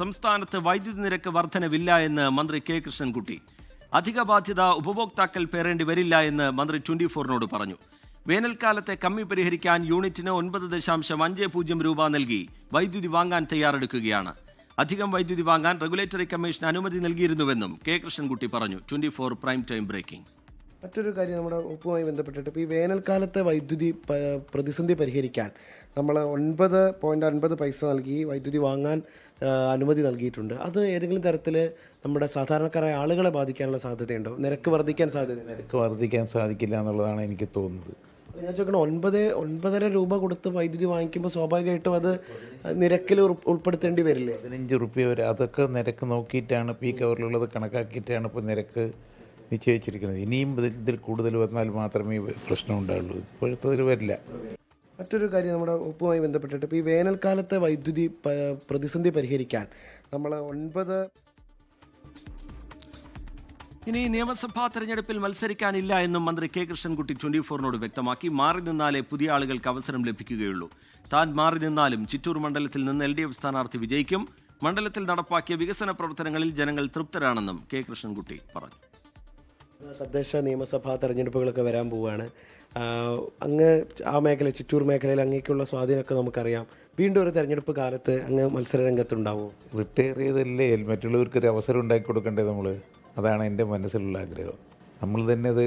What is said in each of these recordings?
സംസ്ഥാനത്ത് വൈദ്യുതി നിരക്ക് വർധനവില്ല എന്ന് മന്ത്രി കെ കൃഷ്ണൻകുട്ടി. അധിക ബാധ്യത ഉപഭോക്താക്കൾ പേരേണ്ടി വരില്ല എന്ന് മന്ത്രി ട്വന്റി ഫോറിനോട് പറഞ്ഞു. വേനൽക്കാലത്തെ കമ്മി പരിഹരിക്കാൻ യൂണിറ്റിന് ഒൻപത് ദശാംശം അഞ്ച് പൂജ്യം രൂപ നൽകി വൈദ്യുതി വാങ്ങാൻ തയ്യാറെടുക്കുകയാണ്. അധികം വൈദ്യുതി വാങ്ങാൻ റെഗുലേറ്ററി കമ്മീഷൻ അനുമതി നൽകിയിരുന്നുവെന്നും കെ കൃഷ്ണൻകുട്ടി പറഞ്ഞു. Twenty four prime time breaking. മറ്റൊരു കാര്യം നമ്മുടെ ഒപ്പുമായി ബന്ധപ്പെട്ടിട്ട് ഇപ്പോൾ ഈ വേനൽക്കാലത്തെ വൈദ്യുതി പ്രതിസന്ധി പരിഹരിക്കാൻ നമ്മൾ ഒൻപത് പോയിന്റ് അൻപത് പൈസ നൽകി വൈദ്യുതി വാങ്ങാൻ അനുമതി നൽകിയിട്ടുണ്ട്. അത് ഏതെങ്കിലും തരത്തിൽ നമ്മുടെ സാധാരണക്കാരായ ആളുകളെ ബാധിക്കാനുള്ള സാധ്യതയുണ്ടോ? നിരക്ക് വർദ്ധിക്കാൻ സാധ്യത നിരക്ക് വർദ്ധിക്കാൻ സാധിക്കില്ല എന്നുള്ളതാണ് എനിക്ക് തോന്നുന്നത്. ഞാൻ ചോദിക്കണം ഒൻപത് ഒൻപതര രൂപ കൊടുത്ത് വൈദ്യുതി വാങ്ങിക്കുമ്പോൾ സ്വാഭാവികമായിട്ടും അത് നിരക്കിൽ ഉൾ- ഉൾപ്പെടുത്തേണ്ടി വരില്ലേ? പതിനഞ്ച് റുപ്യ വരെ അതൊക്കെ നിരക്ക് നോക്കിയിട്ടാണ് ഇപ്പോൾ ഈ കവറിലുള്ളത് കണക്കാക്കിയിട്ടാണ് ഇപ്പോൾ നിരക്ക് നിശ്ചയിച്ചിരിക്കുന്നത്. ഇനിയും ഇതിൽ ഇതിൽ കൂടുതൽ വന്നാൽ മാത്രമേ പ്രശ്നം ഉണ്ടാവുള്ളൂ. ഇപ്പോഴത്തെ വരില്ല. മറ്റൊരു കാര്യം നമ്മുടെ ഒപ്പുമായി ബന്ധപ്പെട്ടിട്ട് ഇപ്പോൾ ഈ വേനൽക്കാലത്തെ വൈദ്യുതി പ്രതിസന്ധി പരിഹരിക്കാൻ നമ്മൾ ഒൻപത് ഇനി നിയമസഭാ തെരഞ്ഞെടുപ്പിൽ മത്സരിക്കാനില്ല എന്നും മന്ത്രി കെ കൃഷ്ണൻകുട്ടി ട്വന്റി ഫോറിനോട് വ്യക്തമാക്കി. മാറി നിന്നാലേ പുതിയ ആളുകൾക്ക് അവസരം ലഭിക്കുകയുള്ളൂ. താൻ മാറി നിന്നാലും ചിറ്റൂർ മണ്ഡലത്തിൽ നിന്ന് എൽ ഡി എഫ് സ്ഥാനാർത്ഥി വിജയിക്കും. മണ്ഡലത്തിൽ നടപ്പാക്കിയ വികസന പ്രവർത്തനങ്ങളിൽ ജനങ്ങൾ തൃപ്തരാണെന്നും കെ കൃഷ്ണൻകുട്ടി പറഞ്ഞു. തദ്ദേശ നിയമസഭാ തെരഞ്ഞെടുപ്പുകളൊക്കെ വരാൻ പോവുകയാണ്. അങ്ങ് ആ മേഖല ചിറ്റൂർ മേഖലയിൽ അങ്ങേക്കുള്ള സ്വാധീനമൊക്കെ നമുക്കറിയാം. വീണ്ടും ഒരു തെരഞ്ഞെടുപ്പ് കാലത്ത് അങ്ങ് മത്സര രംഗത്തുണ്ടാവും റിട്ടയർ ചെയ്തല്ലേ മറ്റുള്ളവർക്ക് ഒരു അവസരം ഉണ്ടാക്കി കൊടുക്കണ്ടേ നമ്മൾ അതാണ് എന്റെ മനസ്സിലുള്ള ആഗ്രഹം. നമ്മൾ തന്നെ അത്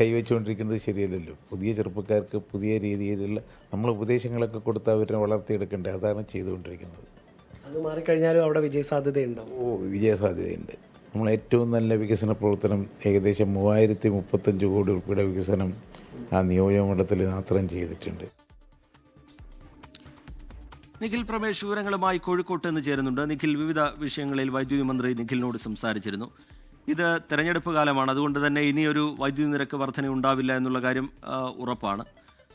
കൈവച്ചുകൊണ്ടിരിക്കുന്നത് ശരിയല്ലല്ലോ. പുതിയ ചെറുപ്പക്കാർക്ക് പുതിയ രീതിയിലുള്ള നമ്മൾ ഉപദേശങ്ങളൊക്കെ കൊടുത്ത് അവരെ വളർത്തിയെടുക്കേണ്ടത് അതാണ് ചെയ്തുകൊണ്ടിരിക്കുന്നത്. അത് മാറിക്കഴിഞ്ഞാലും അവിടെ വിജയസാധ്യതയുണ്ടോ? ഓ വിജയസാധ്യതയുണ്ട്. നമ്മൾ ഏറ്റവും നല്ല വികസന പ്രവർത്തനം ഏകദേശം മൂവായിരത്തി മുപ്പത്തഞ്ച് കോടി രൂപയുടെ വികസനം ആ നിയോജകമണ്ഡലത്തിൽ മാത്രം ചെയ്തിട്ടുണ്ട്. നിഖിൽ പ്രമേഷ് വിവരങ്ങളുമായി കോഴിക്കോട്ട് നിന്ന് ചേരുന്നുണ്ട്. നിഖിൽ വിവിധ വിഷയങ്ങളിൽ വൈദ്യുതി മന്ത്രി നിഖിലിനോട് സംസാരിച്ചിരുന്നു. ഇത് തെരഞ്ഞെടുപ്പ് കാലമാണ്. അതുകൊണ്ട് തന്നെ ഇനിയൊരു വൈദ്യുതി നിരക്ക് വർധന ഉണ്ടാവില്ല എന്നുള്ള കാര്യം ഉറപ്പാണ്.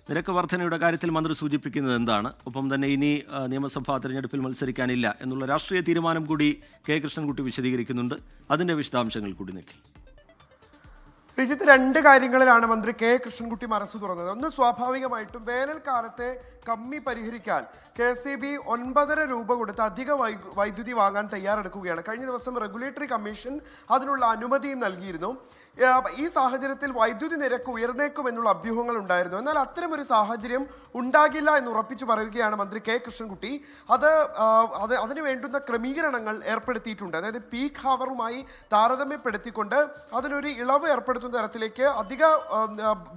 നിരക്ക് വർധനയുടെ കാര്യത്തിൽ മന്ത്രി സൂചിപ്പിക്കുന്നത് എന്താണ്? ഒപ്പം തന്നെ ഇനി നിയമസഭാ തെരഞ്ഞെടുപ്പിൽ മത്സരിക്കാനില്ല എന്നുള്ള രാഷ്ട്രീയ തീരുമാനം കൂടി കെ കൃഷ്ണൻകുട്ടി വിശദീകരിക്കുന്നുണ്ട്. അതിന്റെ വിശദാംശങ്ങൾ കൂടി നിഖിൽ. രജിത്ത് രണ്ട് കാര്യങ്ങളിലാണ് മന്ത്രി കെ കൃഷ്ണൻകുട്ടി മനസ്സ് തുറന്നത്. ഒന്ന് സ്വാഭാവികമായിട്ടും വേനൽക്കാലത്തെ കമ്മി പരിഹരിക്കാൻ കെ സി ബി ഒൻപതര രൂപ കൊടുത്ത് അധിക വൈദ്യുതി വാങ്ങാൻ തയ്യാറെടുക്കുകയാണ്. കഴിഞ്ഞ ദിവസം റെഗുലേറ്ററി കമ്മീഷൻ അതിനുള്ള അനുമതിയും നൽകിയിരുന്നു. ഈ സാഹചര്യത്തിൽ വൈദ്യുതി നിരക്ക് ഉയർന്നേക്കും എന്നുള്ള അഭ്യൂഹങ്ങൾ ഉണ്ടായിരുന്നു. എന്നാൽ അത്തരമൊരു സാഹചര്യം ഉണ്ടാകില്ല എന്ന് ഉറപ്പിച്ചു പറയുകയാണ് മന്ത്രി കെ കൃഷ്ണൻകുട്ടി. അത് അത് അതിന് വേണ്ടുന്ന ക്രമീകരണങ്ങൾ ഏർപ്പെടുത്തിയിട്ടുണ്ട്. അതായത് പീക്ക് ഹവറുമായി താരതമ്യപ്പെടുത്തിക്കൊണ്ട് അതിനൊരു ഇളവ് ഏർപ്പെടുത്തുന്ന തരത്തിലേക്ക് അധിക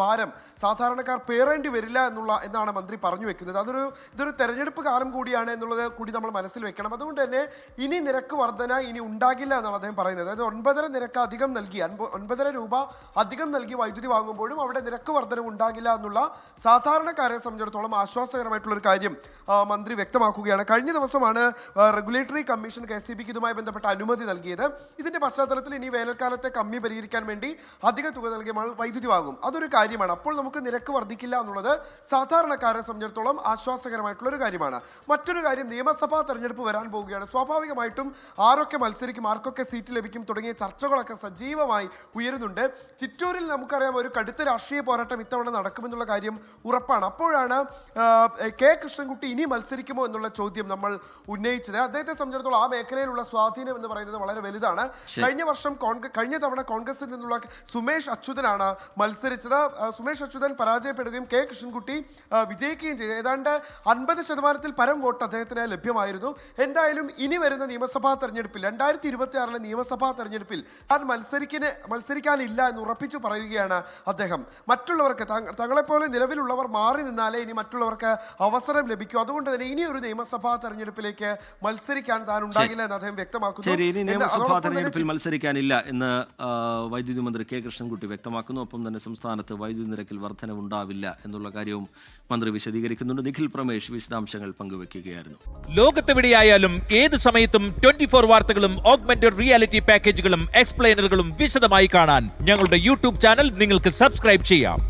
ഭാരം സാധാരണക്കാർ പേറേണ്ടി വരില്ല എന്നുള്ള എന്നാണ് മന്ത്രി പറഞ്ഞു വെക്കുന്നത്. അതൊരു ഇതൊരു തെരഞ്ഞെടുപ്പ് കാലം കൂടിയാണ് എന്നുള്ളത് കൂടി നമ്മൾ മനസ്സിൽ വെക്കണം. അതുകൊണ്ട് തന്നെ ഇനി നിരക്ക് വർധന ഇനി ഉണ്ടാകില്ല എന്നാണ് അദ്ദേഹം പറയുന്നത്. അതായത് ഒൻപതര നിരക്ക് അധികം നൽകി ഒൻപതര രൂപ അധികം നൽകി വൈദ്യുതി വാങ്ങുമ്പോഴും അവിടെ നിരക്ക് വർധന ഉണ്ടാകില്ല എന്നുള്ള സാധാരണക്കാരെ സംബന്ധിച്ചിടത്തോളം ആശ്വാസകരമായിട്ടുള്ള ഒരു കാര്യം മന്ത്രി വ്യക്തമാക്കുകയാണ്. കഴിഞ്ഞ ദിവസമാണ് റെഗുലേറ്ററി കമ്മീഷൻ കെ സി ബിക്ക് ഇതുമായി ബന്ധപ്പെട്ട അനുമതി നൽകിയത്. ഇതിന്റെ പശ്ചാത്തലത്തിൽ ഇനി വേനൽക്കാലത്തെ കമ്മി പരിഹരിക്കാൻ വേണ്ടി അധിക തുക നൽകിയ വൈദ്യുതി വാങ്ങും. അതൊരു കാര്യമാണ്. അപ്പോൾ നമുക്ക് നിരക്ക് വർദ്ധിക്കില്ല എന്നുള്ളത് സാധാരണക്കാരെ സംബന്ധിച്ചിടത്തോളം ആശ്വാസകരമായിട്ടുള്ള ഒരു കാര്യമാണ്. മറ്റൊരു കാര്യം നിയമസഭാ തെരഞ്ഞെടുപ്പ് വരാൻ പോവുകയാണ്. സ്വാഭാവികമായിട്ടും ആരൊക്കെ മത്സരിക്കും ആർക്കൊക്കെ സീറ്റ് ലഭിക്കും തുടങ്ങിയ ചർച്ചകളൊക്കെ സജീവമായി ഉയരുന്നുണ്ട്. ചിറ്റൂരിൽ നമുക്കറിയാം ഒരു കടുത്ത രാഷ്ട്രീയ പോരാട്ടം ഇത്തവണ നടക്കുമെന്നുള്ള കാര്യം ഉറപ്പാണ്. അപ്പോഴാണ് കെ കൃഷ്ണൻകുട്ടി ഇനി മത്സരിക്കുമോ എന്നുള്ള ചോദ്യം നമ്മൾ ഉന്നയിച്ചത്. അദ്ദേഹത്തെ സംബന്ധിച്ചിടത്തോളം ആ മേഖലയിലുള്ള സ്വാധീനം എന്ന് പറയുന്നത് വളരെ വലുതാണ്. കഴിഞ്ഞ വർഷം കോൺഗ്രസ് കഴിഞ്ഞ തവണ കോൺഗ്രസിൽ നിന്നുള്ള സുമേഷ് അച്യുതനാണ് മത്സരിച്ചത്. സുമേഷ് അച്യുതൻ പരാജയപ്പെടുകയും കെ കൃഷ്ണൻകുട്ടി വിജയിക്കുകയും ചെയ്തു. ഏതാണ്ട് അൻപത് ശതമാനത്തിൽ പരം വോട്ട് അദ്ദേഹത്തിന് ലഭ്യമായിരുന്നു. എന്തായാലും ഇനി വരുന്ന നിയമസഭാ തെരഞ്ഞെടുപ്പിൽ രണ്ടായിരത്തി ഇരുപത്തി ആറിലെ നിയമസഭാ തെരഞ്ഞെടുപ്പിൽ താൻ മത്സരിക്കുന്ന മത്സരിക്കാനില്ല എന്ന് ഉറപ്പിച്ചു പറയുകയാണ് അദ്ദേഹം. മറ്റുള്ളവർക്ക് തങ്ങ- തങ്ങളെപ്പോലെ നിലവിലുള്ളവർ മാറി നിന്നാലേ ഇനി മറ്റുള്ളവർക്ക് അവസരം ലഭിക്കൂ. അതുകൊണ്ട് തന്നെ ഇനി ഒരു നിയമസഭാ തെരഞ്ഞെടുപ്പിലേക്ക് മത്സരിക്കാൻ താൻ ഉണ്ടാകില്ല എന്ന് അദ്ദേഹം വ്യക്തമാക്കുന്നു. നിയമസഭാ തെരഞ്ഞെടുപ്പിൽ മത്സരിക്കാനില്ല എന്ന് വൈദ്യുതി മന്ത്രി കെ കൃഷ്ണൻകുട്ടി വ്യക്തമാക്കുന്നു. ഒപ്പം തന്നെ സംസ്ഥാനത്ത് വൈദ്യുതി നിരക്കിൽ വർധനവുണ്ടാവില്ല എന്നുള്ള കാര്യവും മന്ത്രി വിശദീകരിക്കുന്നുണ്ട്. നിഖിൽ പ്രമേഷ് വിശദാംശങ്ങൾ പങ്കുവയ്ക്കുകയായിരുന്നു ലോകത്തെവിടെയായാലും ഏത് സമയത്തും ട്വന്റി ഫോർ വാർത്തകളും ഓഗ്മെന്റഡ് റിയാലിറ്റി പാക്കേജുകളും എക്സ്പ്ലെയിനറുകളും വിശദമായി കാണാൻ ഞങ്ങളുടെ യൂട്യൂബ് ചാനൽ നിങ്ങൾക്ക് സബ്സ്ക്രൈബ് ചെയ്യാം.